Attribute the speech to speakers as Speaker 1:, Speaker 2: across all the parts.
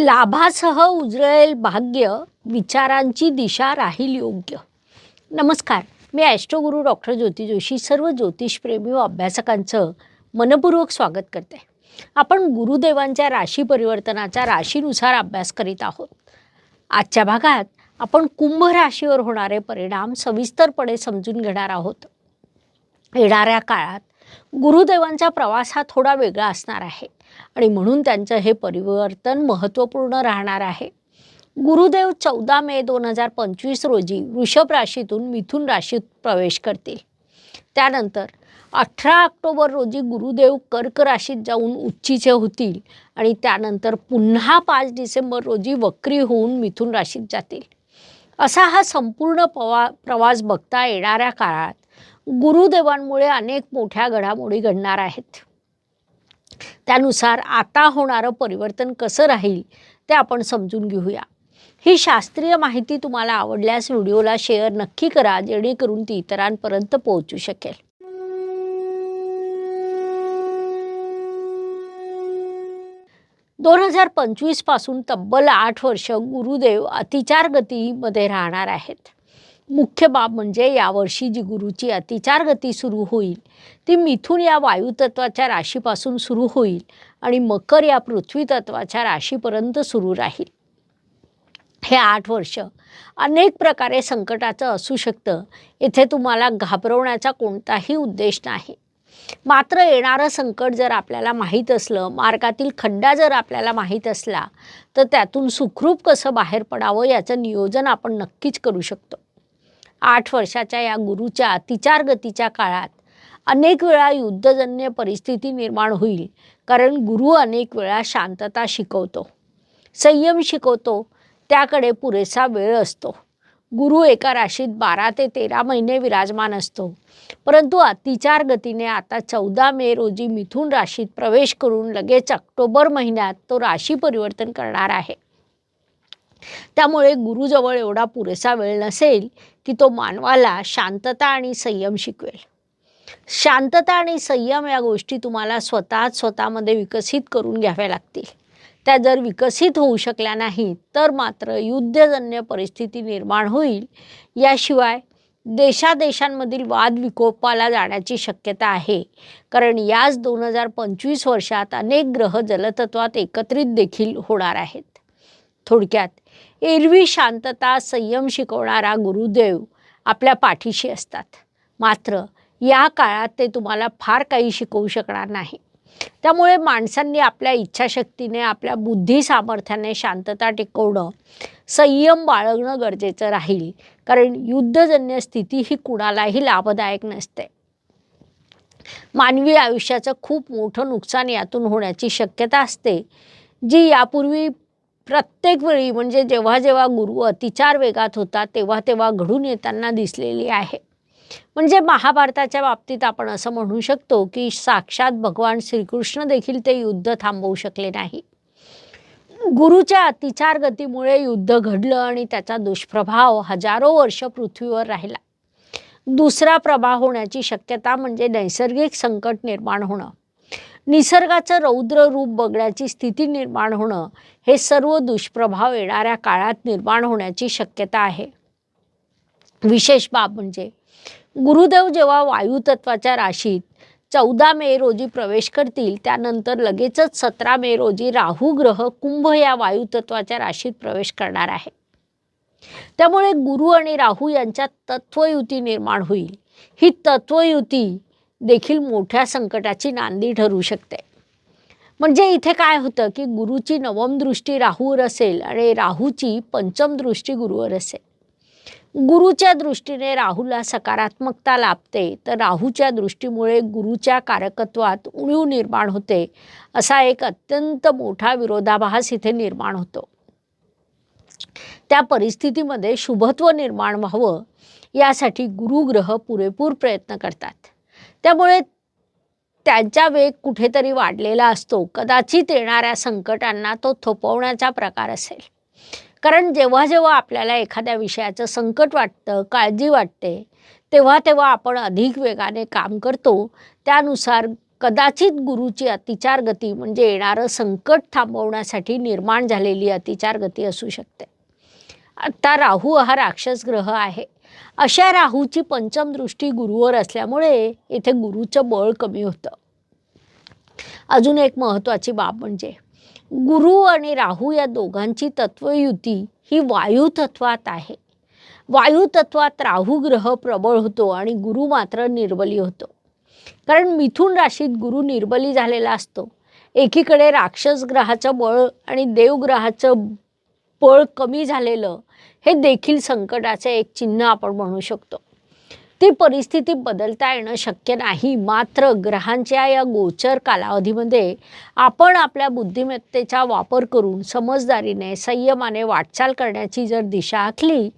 Speaker 1: लाभासह उजळेल भाग्य विचारांची दिशा राहील योग्य. नमस्कार मी ॲस्ट्रोगुरू डॉक्टर ज्योती जोशी सर्व ज्योतिषप्रेमी व अभ्यासकांचं मनपूर्वक स्वागत करते. आपण गुरुदेवांच्या राशी परिवर्तनाच्या राशीनुसार अभ्यास करीत आहोत. आजच्या भागात आपण कुंभ राशीवर होणारे परिणाम सविस्तरपणे समजून घेणार आहोत. येणाऱ्या काळात गुरुदेवांचा प्रवास हा थोडा वेगळा असणार आहे. आणि म्हणून त्यांचं हे परिवर्तन महत्त्वपूर्ण राहणार आहे. गुरुदेव चौदा मे दोन हजार पंचवीस रोजी वृषभ राशीतून मिथुन राशीत प्रवेश करतील. त्यानंतर अठरा ऑक्टोबर रोजी गुरुदेव कर्क राशीत जाऊन उच्चीचे होतील आणि त्यानंतर पुन्हा पाच डिसेंबर रोजी वक्री होऊन मिथुन राशीत जातील. असा हा संपूर्ण पवा प्रवास बघता येणाऱ्या काळात गुरुदेवांमुळे अनेक मोठ्या घडामोडी घडणार आहेत. त्यानुसार आता होणारं परिवर्तन कसं राहील ते आपण समजून घेऊया. ही शास्त्रीय माहिती तुम्हाला आवडल्यास व्हिडिओला शेअर नक्की करा जेणेकरून ती इतरांपर्यंत पोहोचू शकेल. दोन हजार पंचवीसपासून तब्बल आठ वर्ष गुरुदेव अतिचार गतीमध्ये राहणार आहेत. मुख्य बाब म्हणजे यावर्षी जी गुरुची अतिचार गती सुरू होईल ती मिथून या वायुतत्वाच्या राशीपासून सुरू होईल आणि मकर या पृथ्वी तत्वाच्या राशीपर्यंत सुरू राहील. हे आठ वर्ष अनेक प्रकारे संकटाचं असू शकतं. येथे तुम्हाला घाबरवण्याचा कोणताही उद्देश नाही. मात्र येणारं संकट जर आपल्याला माहीत असलं मार्गातील खड्डा जर आपल्याला माहीत असला तर त्यातून सुखरूप कसं बाहेर पडावं याचं नियोजन आपण नक्कीच करू शकतो. आठ वर्षाच्या या गुरुच्या तिचार गतीच्या काळात अनेक वेळा युद्धजन्य परिस्थिती निर्माण होईल कारण गुरु अनेक वेळा शांतता शिकवतो संयम शिकवतो त्याकडे पुरेसा वेळ असतो. गुरु एका राशीत बारा ते तेरा महिने विराजमान असतो परंतु अतिचार गतीने आता चौदा मे रोजी मिथुन राशीत प्रवेश करून लगेच ऑक्टोबर महिन्यात तो राशी परिवर्तन करणार आहे. त्यामुळे गुरुजवळ एवढा पुरेसा वेळ नसेल की तो मानवाला शांतता आणि संयम शिकवेल. शांतता आणि संयम या गोष्टी तुम्हाला स्वतः स्वतःमध्ये विकसित करून घ्याव्या लागतील. त्या जर विकसित होऊ शकल्या नाहीत तर मात्र युद्धजन्य परिस्थिती निर्माण होईल. याशिवाय देशादेशांमधील वाद विकोपाला जाण्याची शक्यता आहे. कारण याच दोन हजार पंचवीस वर्षात अनेक ग्रह जलतत्वात एकत्रित देखील होणार आहेत. थोडक्यात एरवी शांतता संयम शिकवणारा गुरुदेव आपल्या पाठीशी असतात. मात्र या काळात ते तुम्हाला फार काही शिकवू शकणार नाही. त्यामुळे माणसांनी आपल्या इच्छाशक्तीने आपल्या बुद्धी सामर्थ्याने शांतता टिकवणं संयम बाळगणं गरजेचं राहील. कारण युद्धजन्य स्थिती ही कुणालाही लाभदायक नसते. मानवी आयुष्याचं खूप मोठं नुकसान यातून होण्याची शक्यता असते जी यापूर्वी प्रत्येक वेळी म्हणजे जेव्हा जेव्हा गुरु अतिचार वेगात होता तेव्हा तेव्हा घडून येताना दिसलेली आहे. म्हणजे महाभारताच्या बाबतीत आपण असं म्हणू शकतो की साक्षात भगवान श्रीकृष्ण देखील ते युद्ध थांबवू शकले नाही. गुरुच्या अतिचार गतीमुळे युद्ध घडलं आणि त्याचा दुष्प्रभाव हजारो वर्ष पृथ्वीवर राहिला. दुसरा प्रभाव होण्याची शक्यता म्हणजे नैसर्गिक संकट निर्माण होणं. निसर्गाचं रौद्र रूप बघण्याची स्थिती निर्माण होणं हे सर्व दुष्प्रभाव येणाऱ्या काळात निर्माण होण्याची शक्यता आहे. विशेष बाब म्हणजे गुरुदेव जेव्हा वायुतत्वाच्या राशीत चौदा मे रोजी प्रवेश करतील त्यानंतर लगेचच सतरा मे रोजी राहू ग्रह कुंभ या वायुतत्वाच्या राशीत प्रवेश करणार आहे. त्यामुळे गुरु आणि राहू यांच्यात तत्वयुती निर्माण होईल. ही तत्वयुती देखील मोठ्या संकटाची नांदी ठरू शकते. म्हणजे इथे काय होतं की गुरुची नवम दृष्टी राहूवर असेल आणि राहूची पंचम दृष्टी गुरुवर असेल. गुरुच्या दृष्टीने राहूला सकारात्मकता लाभते तर राहूच्या दृष्टीमुळे गुरुच्या कारकत्वात उणीव निर्माण होते असा एक अत्यंत मोठा विरोधाभास इथे निर्माण होतो. त्या परिस्थितीमध्ये शुभत्व निर्माण व्हावं यासाठी गुरुग्रह पुरेपूर प्रयत्न करतात. त्यामुळे त्यांचा वेग कुठेतरी वाढलेला असतो. कदाचित येणाऱ्या संकटांना तो थोपवण्याचा प्रकार असेल. कारण जेव्हा जेव्हा आपल्याला एखाद्या विषयाचं संकट वाटतं काळजी वाटते तेव्हा तेव्हा आपण अधिक वेगाने काम करतो. त्यानुसार कदाचित गुरुची अतिचार गती म्हणजे येणारं संकट थांबवण्यासाठी निर्माण झालेली अतिचार गती असू शकते. आता राहू हा राक्षस ग्रह आहे. अशा राहूची पंचम दृष्टी गुरुवर असल्यामुळे इथे गुरुचं बळ कमी होतं. अजून एक महत्त्वाची बाब म्हणजे गुरु आणि राहू या दोघांची तत्वयुती ही वायुतत्वात आहे. वायुतत्वात राहू ग्रह प्रबळ होतो आणि गुरु मात्र निर्बली होतो. कारण मिथुन राशीत गुरु निर्बली झालेला असतो. एकीकडे राक्षस ग्रहाचं बळ आणि देवग्रहाचं बळ कमी झालेलं हे देखील संकटाचे एक चिन्ह आपण म्हणू शकतो. ती परिस्थिती बदलता येणं शक्य नाही. मात्र ग्रहांच्या या गोचर कालावधीमध्ये आपण आपल्या बुद्धिमत्तेचा वापर करून समजदारीने संयमाने वाटचाल करण्याची जर दिशा आखली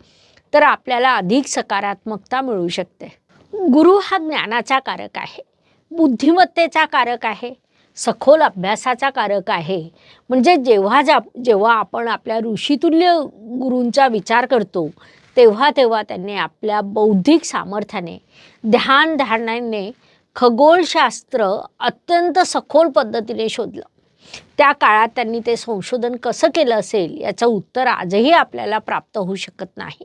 Speaker 1: तर आपल्याला अधिक सकारात्मकता मिळू शकते. गुरु हा ज्ञानाचा कारक आहे. बुद्धिमत्तेचा कारक आहे. सखोल अभ्यासाचा कारक आहे. म्हणजे जेव्हा जा जेव्हा आपण आपल्या ऋषितुल्य गुरूंचा विचार करतो तेव्हा तेव्हा त्यांनी आपल्या बौद्धिक सामर्थ्याने ध्यान धारणाने खगोलशास्त्र अत्यंत सखोल पद्धतीने शोधलं. त्या काळात त्यांनी ते संशोधन कसं केलं असेल याचं उत्तर आजही आपल्याला प्राप्त होऊ शकत नाही.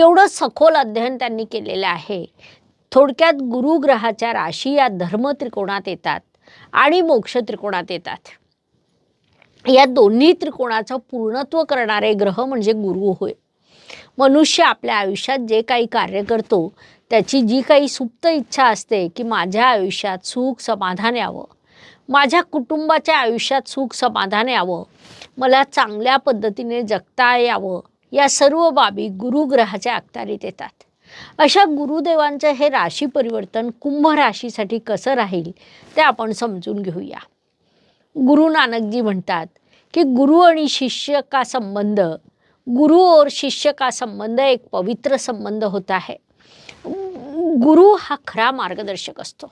Speaker 1: एवढं सखोल अध्ययन त्यांनी केलेलं आहे. थोडक्यात गुरुग्रहाच्या राशी या धर्म त्रिकोणात येतात. आणि मोक्ष त्रिकोणात येतात. या दोन्ही त्रिकोणाचं पूर्णत्व करणारे ग्रह म्हणजे गुरु होय. मनुष्य आपल्या आयुष्यात जे काही कार्य करतो त्याची जी काही सुप्त इच्छा असते की माझ्या आयुष्यात सुख समाधान यावं. माझ्या कुटुंबाच्या आयुष्यात सुख समाधान यावं. मला चांगल्या पद्धतीने जगता यावं. या सर्व बाबी गुरुग्रहाच्या अखत्यारीत येतात. अशा गुरुदेवांचं हे राशी परिवर्तन कुंभ राशीसाठी कसं राहील ते आपण समजून घेऊया. गुरु नानकजी म्हणतात की गुरु आणि शिष्य का संबंध? गुरु और शिष्य का संबंध एक पवित्र संबंध होता है गुरु हा खरा मार्गदर्शक असतो.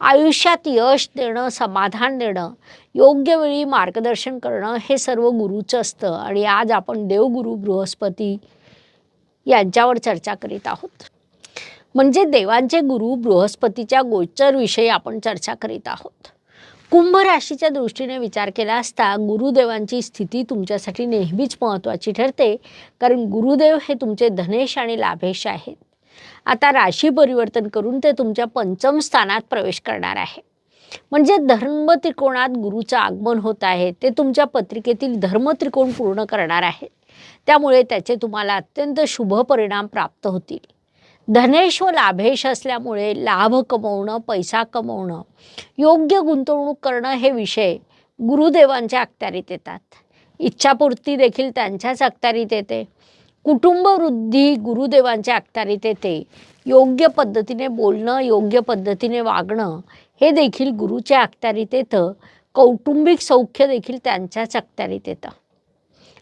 Speaker 1: आयुष्यात यश देणं समाधान देणं योग्य वेळी मार्गदर्शन करणं हे सर्व गुरुचं असतं. आणि आज आपण देवगुरु बृहस्पती यांच्यावर चर्चा करीत आहोत. म्हणजे देवांचे गुरु बृहस्पतीच्या गोचरविषयी आपण चर्चा करीत आहोत. कुंभ राशीच्या दृष्टीने विचार केला असता गुरुदेवांची स्थिती तुमच्यासाठी नेहमीच महत्त्वाची ठरते. कारण गुरुदेव हे तुमचे धनेश आणि लाभेश आहेत. आता राशी परिवर्तन करून ते तुमच्या पंचम स्थानात प्रवेश करणार आहे. म्हणजे धर्म त्रिकोणात गुरुचं आगमन होत आहे. ते तुमच्या पत्रिकेतील धर्म त्रिकोण पूर्ण करणार आहेत. त्यामुळे त्याचे तुम्हाला अत्यंत शुभ परिणाम प्राप्त होतील. धनेश व लाभेश असल्यामुळे लाभ कमवणं पैसा कमवणं योग्य गुंतवणूक करणं हे विषय गुरुदेवांच्या अखत्यारीत येतात. इच्छापूर्ती देखील त्यांच्याच अखत्यारीत येते. कुटुंबवृद्धी गुरुदेवांच्या अखत्यारीत येते. योग्य पद्धतीने बोलणं योग्य पद्धतीने वागणं हे देखील गुरुच्या अखत्यारीत येतं. कौटुंबिक सौख्य देखील त्यांच्याच अखत्यारीत येतं.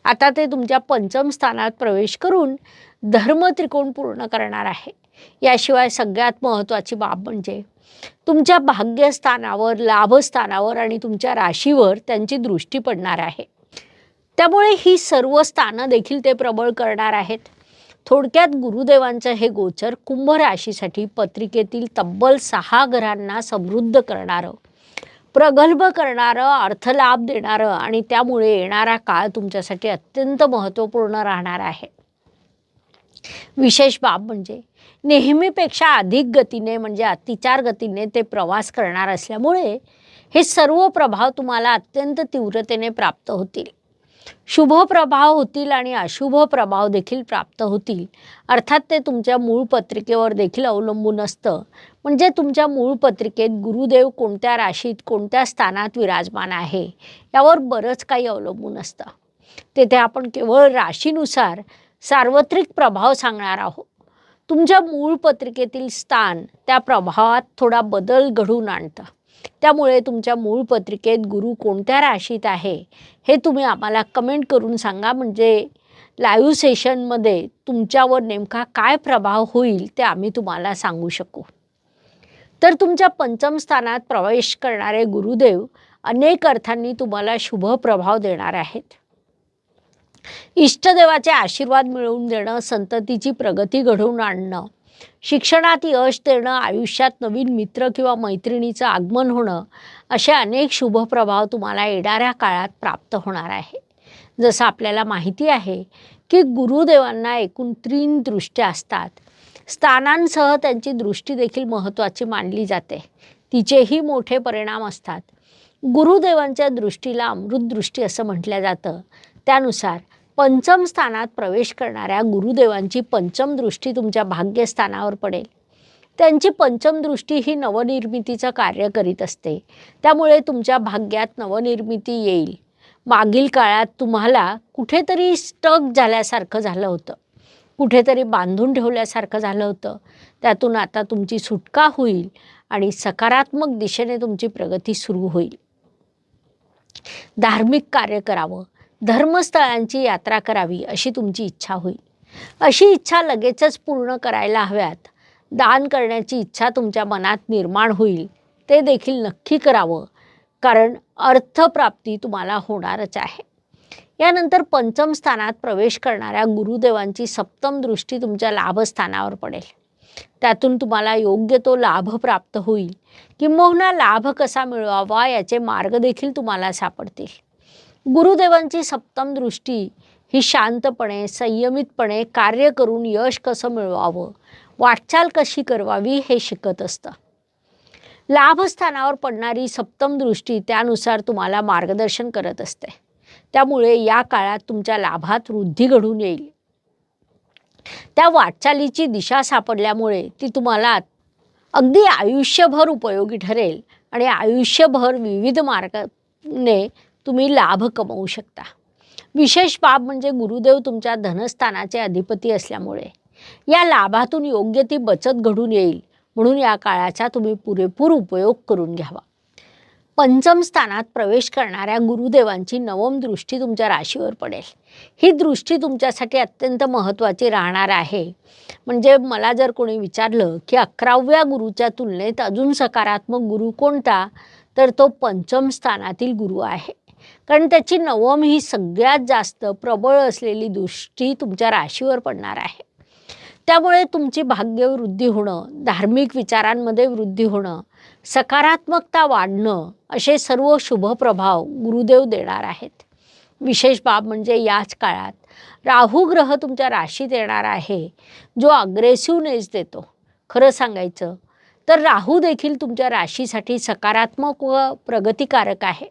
Speaker 1: आता ते तुमच्या पंचम स्थानात प्रवेश करून धर्म त्रिकोण पूर्ण करणार आहे. याशिवाय सगळ्यात महत्त्वाची बाब म्हणजे तुमच्या भाग्यस्थानावर लाभस्थानावर आणि तुमच्या राशीवर त्यांची दृष्टी पडणार आहे. त्यामुळे ही सर्व स्थानं देखील ते प्रबळ करणार आहेत. थोडक्यात गुरुदेवांचं हे गोचर कुंभ राशीसाठी पत्रिकेतील तब्बल सहा घरांना समृद्ध करणारं प्रगल्भ करणारं अर्थलाभ देणारं आणि त्यामुळे येणारा काळ तुमच्यासाठी अत्यंत महत्त्वपूर्ण राहणार आहे. विशेष बाब म्हणजे नेहमीपेक्षा अधिक गतीने म्हणजे अतिचार गतीने ते प्रवास करणार असल्यामुळे हे सर्व प्रभाव तुम्हाला अत्यंत तीव्रतेने प्राप्त होतील. शुभ प्रभाव होतील आणि अशुभ प्रभाव देखील प्राप्त होतील. अर्थात ते तुमच्या मूळ पत्रिकेवर देखील अवलंबून असतं. म्हणजे तुमच्या मूळ पत्रिकेत गुरुदेव कोणत्या राशीत कोणत्या स्थानात विराजमान आहे यावर बरंच काही अवलंबून असतं. तेथे आपण केवळ राशीनुसार सार्वत्रिक प्रभाव सांगणार आहोत. तुमच्या मूळ पत्रिकेतील स्थान त्या प्रभावात थोडा बदल घडून आणतं. त्यामुळे तुमच्या मूळ पत्रिकेत गुरु कोणत्या राशीत आहे हे तुम्ही आम्हाला कमेंट करून सांगा. म्हणजे लाईव्ह सेशनमध्ये तुमच्यावर नेमका काय प्रभाव होईल ते आम्ही तुम्हाला सांगू शकू. तर तुमच्या पंचम स्थानात प्रवेश करणारे गुरुदेव अनेक अर्थांनी तुम्हाला शुभ प्रभाव देणार आहेत. इष्टदेवाचे आशीर्वाद मिळवून देणं संततीची प्रगती घडवून आणणं शिक्षणात यश देणं आयुष्यात नवीन मित्र किंवा मैत्रिणीचं आगमन होणं असे अनेक शुभप्रभाव तुम्हाला येणाऱ्या काळात प्राप्त होणार आहे जसं आपल्याला माहिती आहे की गुरुदेवांना एकूण तीन दृष्ट्या असतात. स्थानांसह त्यांची दृष्टी देखील महत्त्वाची मानली जाते. तिचेही मोठे परिणाम असतात. गुरुदेवांच्या दृष्टीला अमृतदृष्टी असं म्हटलं जातं. त्यानुसार पंचम स्थानात प्रवेश करणाऱ्या गुरुदेवांची पंचम दृष्टी तुमच्या भाग्यस्थानावर पडेल. त्यांची पंचम दृष्टी ही नवनिर्मितीचं कार्य करीत असते. त्यामुळे तुमच्या भाग्यात नवनिर्मिती येईल. मागील काळात तुम्हाला कुठेतरी स्टक झाल्यासारखं झालं होतं. कुठेतरी बांधून ठेवल्यासारखं झालं होतं. त्यातून आता तुमची सुटका होईल आणि सकारात्मक दिशेने तुमची प्रगती सुरू होईल. धार्मिक कार्य करावं. धर्मस्थळांची यात्रा करावी अशी तुमची इच्छा होईल. अशी इच्छा लगेचच पूर्ण करायला हव्यात. दान करण्याची इच्छा तुमच्या मनात निर्माण होईल. ते देखील नक्की करावं. कारण अर्थप्राप्ती तुम्हाला होणारच आहे. यानंतर पंचम स्थानात प्रवेश करणाऱ्या गुरुदेवांची सप्तम दृष्टी तुमच्या लाभस्थानावर पडेल. त्यातून तुम्हाला योग्य तो लाभ प्राप्त होईल. किंबहुना लाभ कसा मिळवावा याचे मार्ग देखील तुम्हाला सापडतील. गुरुदेवांची सप्तम दृष्टी ही शांतपणे संयमितपणे कार्य करून यश कसं मिळवावं वाटचाल कशी करवावी हे शिकत असतं. लाभस्थानावर पडणारी सप्तम दृष्टी त्यानुसार तुम्हाला मार्गदर्शन करत असते. त्यामुळे या काळात तुमच्या लाभात वृद्धी घडून येईल. त्या वाटचालीची दिशा सापडल्यामुळे ती तुम्हाला अगदी आयुष्यभर उपयोगी ठरेल आणि आयुष्यभर विविध मार्गाने तुम्ही लाभ कमवू शकता. विशेष बाब म्हणजे गुरुदेव तुमच्या धनस्थानाचे अधिपती असल्यामुळे. या लाभातून योग्य ती बचत घडून येईल म्हणून या काळाचा तुम्ही पुरेपूर उपयोग करून घ्यावा. पंचम स्थानात प्रवेश करणाऱ्या गुरुदेवांची नवम दृष्टी तुमच्या राशीवर पडेल. ही दृष्टी तुमच्यासाठी अत्यंत महत्त्वाची राहणार आहे. म्हणजे मला जर कोणी विचारलं की अकराव्या गुरुच्या तुलनेत अजून सकारात्मक गुरु कोणता? तर तो पंचम स्थानातील गुरु आहे. कारण त्याची नवम ही सगळ्यात जास्त प्रबळ असलेली दृष्टी तुमच्या राशीवर पडणार आहे. त्यामुळे तुमची भाग्यवृद्धी होणं धार्मिक विचारांमध्ये वृद्धी होणं सकारात्मकता वाढणं असे सर्व शुभप्रभाव गुरुदेव देणार आहेत. विशेष बाब म्हणजे याच काळात राहू ग्रह तुमच्या राशीत येणार आहे जो अग्रेसिव्हनेस देतो. खरं सांगायचं तर राहू देखील तुमच्या राशीसाठी सकारात्मक व प्रगतिकारक आहे.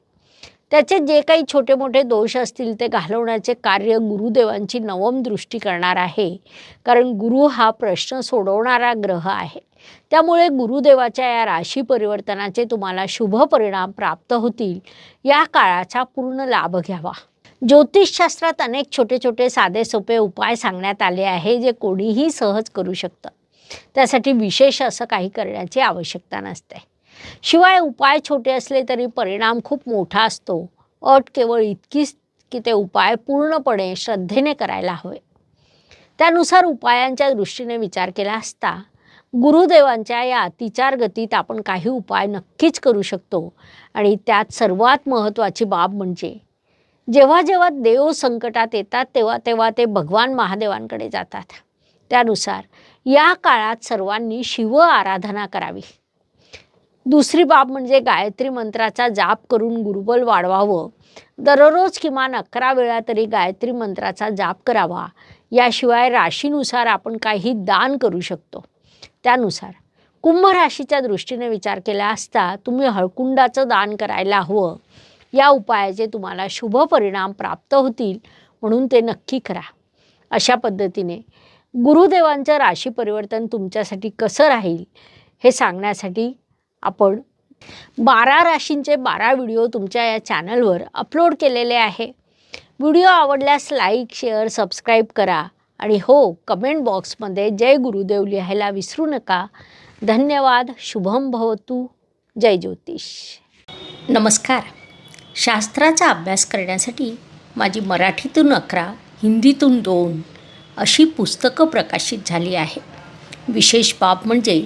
Speaker 1: त्याचे जे काही छोटे मोठे दोष असतील ते घालवण्याचे कार्य गुरुदेवांची नवम दृष्टी करणार आहे. कारण गुरु हा प्रश्न सोडवणारा ग्रह आहे. त्यामुळे गुरुदेवाच्या या राशी परिवर्तनाचे तुम्हाला शुभ परिणाम प्राप्त होतील. या काळाचा पूर्ण लाभ घ्यावा. ज्योतिषशास्त्रात अनेक छोटे छोटे साधे सोपे उपाय सांगण्यात आले आहे जे कोणीही सहज करू शकतं. त्यासाठी विशेष असं काही करण्याची आवश्यकता नसते. शिवाय उपाय छोटे असले तरी परिणाम खूप मोठा असतो. अट केवळ इतकीच की ते उपाय पूर्णपणे श्रद्धेने करायला हवे. त्यानुसार उपायांच्या दृष्टीने विचार केला असता गुरुदेवांच्या या अतिचार गतीत आपण काही उपाय नक्कीच करू शकतो आणि त्यात सर्वात महत्त्वाची बाब म्हणजे जेव्हा जेव्हा देव संकटात येतात तेव्हा तेव्हा ते भगवान महादेवांकडे जातात. त्यानुसार या काळात सर्वांनी शिव आराधना करावी. दुसरी बाब म्हणजे गायत्री मंत्राचा जाप करून गुरुबल वाढवावं. दररोज किमान अकरा वेळा तरी गायत्री मंत्राचा जाप करावा. याशिवाय राशीनुसार आपण काही दान करू शकतो. त्यानुसार कुंभ राशीच्या दृष्टीने विचार केला असता तुम्ही हळकुंडाचं दान करायला हवं. या उपायाचे तुम्हाला शुभ परिणाम प्राप्त होतील म्हणून ते नक्की करा. अशा पद्धतीने गुरुदेवांचं राशी परिवर्तन तुमच्यासाठी कसं राहील हे सांगण्यासाठी आपण बारा राशींचे बारा व्हिडिओ तुमच्या या चॅनलवर अपलोड केलेले आहे. व्हिडिओ आवडल्यास लाईक शेअर सबस्क्राईब करा आणि हो कमेंट बॉक्समध्ये जय गुरुदेव लिहायला विसरू नका. धन्यवाद शुभम भवतू. जय ज्योतिष. नमस्कार. शास्त्राचा अभ्यास करण्यासाठी माझी मराठीतून अकरा हिंदीतून दोन अशी पुस्तकं प्रकाशित झाली आहे. विशेष बाब म्हणजे